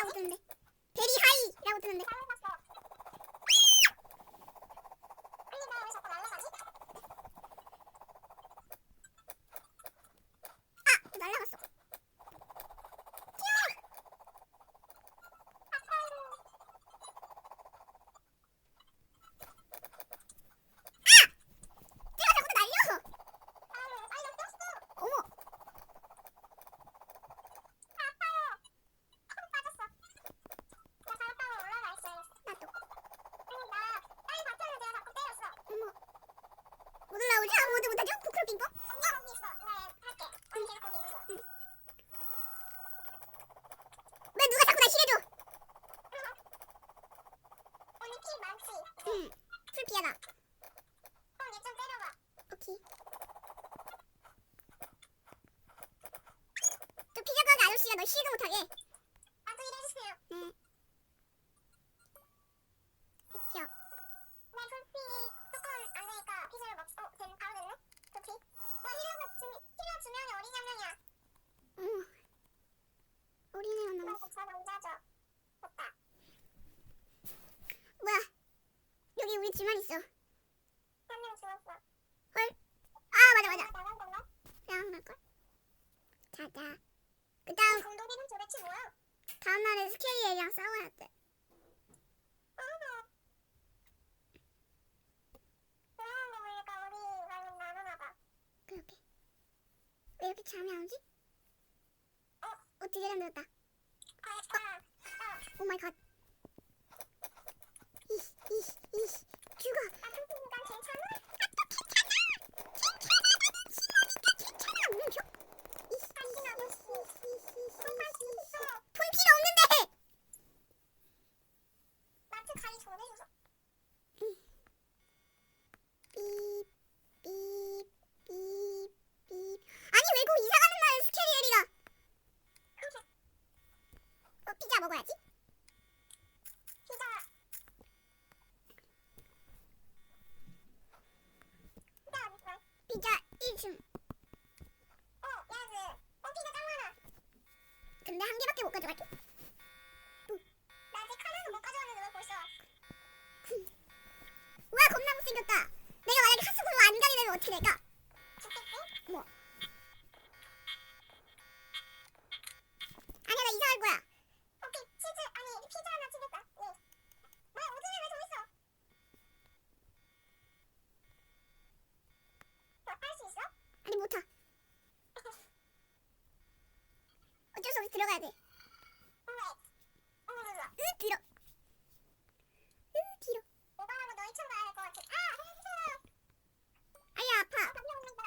하이라고 뜨는데? 베리 하이라고 뜨는데? 아저씨가 너 실드 못하게. 나도 일해주세요. 네. 됐죠. 내 불피 조금 안 되니까 피자를 먹. 어, 됐 바로 됐네. 불피. 와 힐러가 주 힐러 두 명이 어린 한 명이야. 응. 어린애만 나 남았어. 저 남자죠. 됐다. 뭐야? 여기 우리 집만 있어. 한 명 죽었어. 아 맞아 맞아. 나간 건가? 그냥 할걸? 자자. 그 다음 공동기는 도대체 뭐야? 다음 날에 스케리 애랑 싸워야 돼. 보니까 우리 나누나 봐. 왜 이렇게 잠이 안 오지? 어? 어 드디어 잠들었다. 아, 아, 아. 오 마이 갓. 이씨 이씨 이씨 죽어. 아, 불피니까 괜찮아? 돈 필요 없는데. 마트 가기 전에 줘서. 삐삐삐삐. 아니 왜 그 이사 가는 날에 스케리엘이가? 어 피자 먹어야지. 피자. 피자 어디 있어? 피자 1층. 어, 야, 그, 어, 피자 짱 많아. 근데 한 개밖에 못 가져갈게. 나 아직 하나도 못 가져왔는데 왜 벌써? 와 겁나 못생겼다. 내가 만약에 하수구로 안 가게 되면 어떻게 될까? 죽겠지? 뭐? 아니야 나 이사할 거야. 오케이, 치즈, 아니, 피자 하나 주겠다. 네. 뭐야, 오징어 왜저 있어? 너탈수 있어? 아니 못 타. 어쩔 수 없이 들어가야 돼. 왜? 어. 으 뒤로. 으 뒤로. 오빠하고 너희 층 가야 할것 같아. 아, 해주세요. 아야 아, 아파. 감사합니다.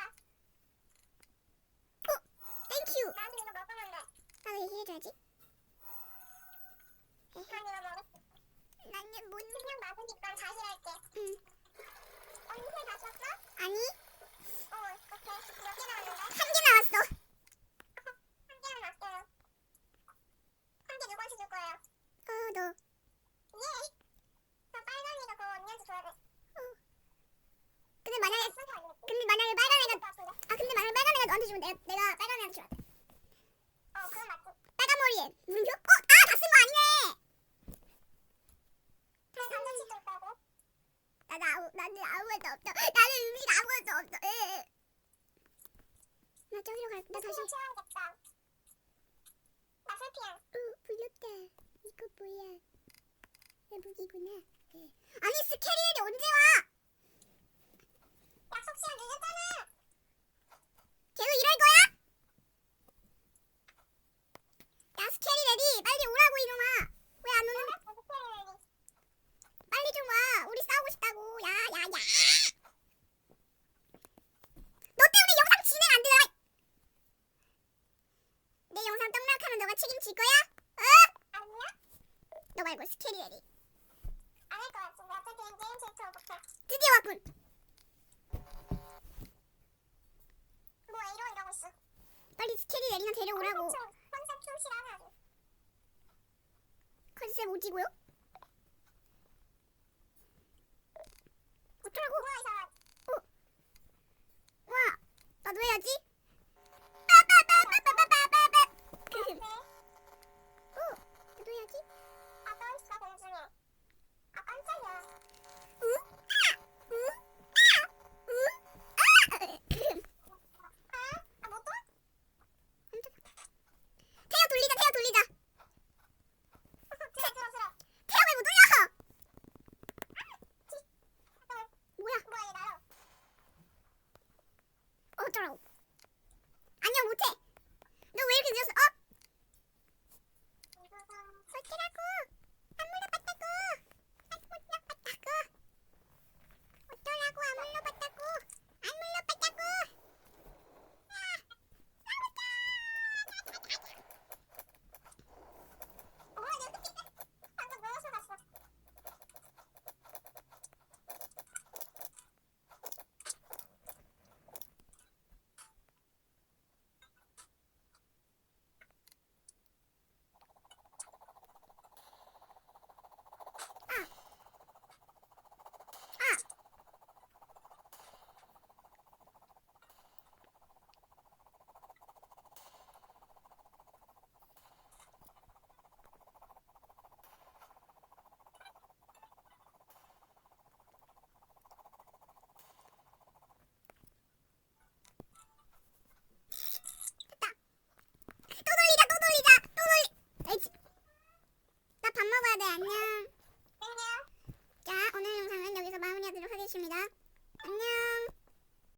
땡큐. 나한테 이거 먹으면 돼. 나도 얘기해줘야지. 난 이거 못. 그냥 맞으니까 자실할게. 응. 언니 새 가져왔어? 아니 어, 오케이. 몇 개 남았는데? 한 개 나왔어. 한 개만 놨어요. 한 개 누구한테 줄 거예요? 어 너. 예. 저 빨간이가 그거 언니한테 줘야 돼. 근데 만약에 돼. 근데 만약에 빨간 애가? 아 근데 만약에 빨간 애가 너한테 주면 내가 내가 빨간 애한테 줘야 돼. 어, 그건 맞지. 빨간 머리에 물음표? 어? 아 다 쓴 거 아니네. 나는 아무 나는 아무것도 없어. 나는 음식 아무것도 없어. 에. 나 저기로 갈. 나 다시. 나 술피야. 어 불렸다. 이거 뭐야? 내 무기구나. 네. 아니 스케리엘이 언제 와? 약속 시간 늦었잖아. 계속 이럴 거야? 야 스케리엘이 빨리 오라고 이놈아. 왜 안 오는? 빨리 좀 와. 우리 싸우고 싶다고. 야 야 야. 너 때문에 영상 진행 안 되잖아. 내 영상 떡락하면 너가 책임질 거야? 어? 아니야? 너 말고 스케리엘이. 것 같은데. 게임. 드디어 왔군. 뭐 이러 이러고 있어. 빨리 스케리엘이나 데려오라고. 컨셉 컨셉 충실하네 아주. 컨셉 오지고요?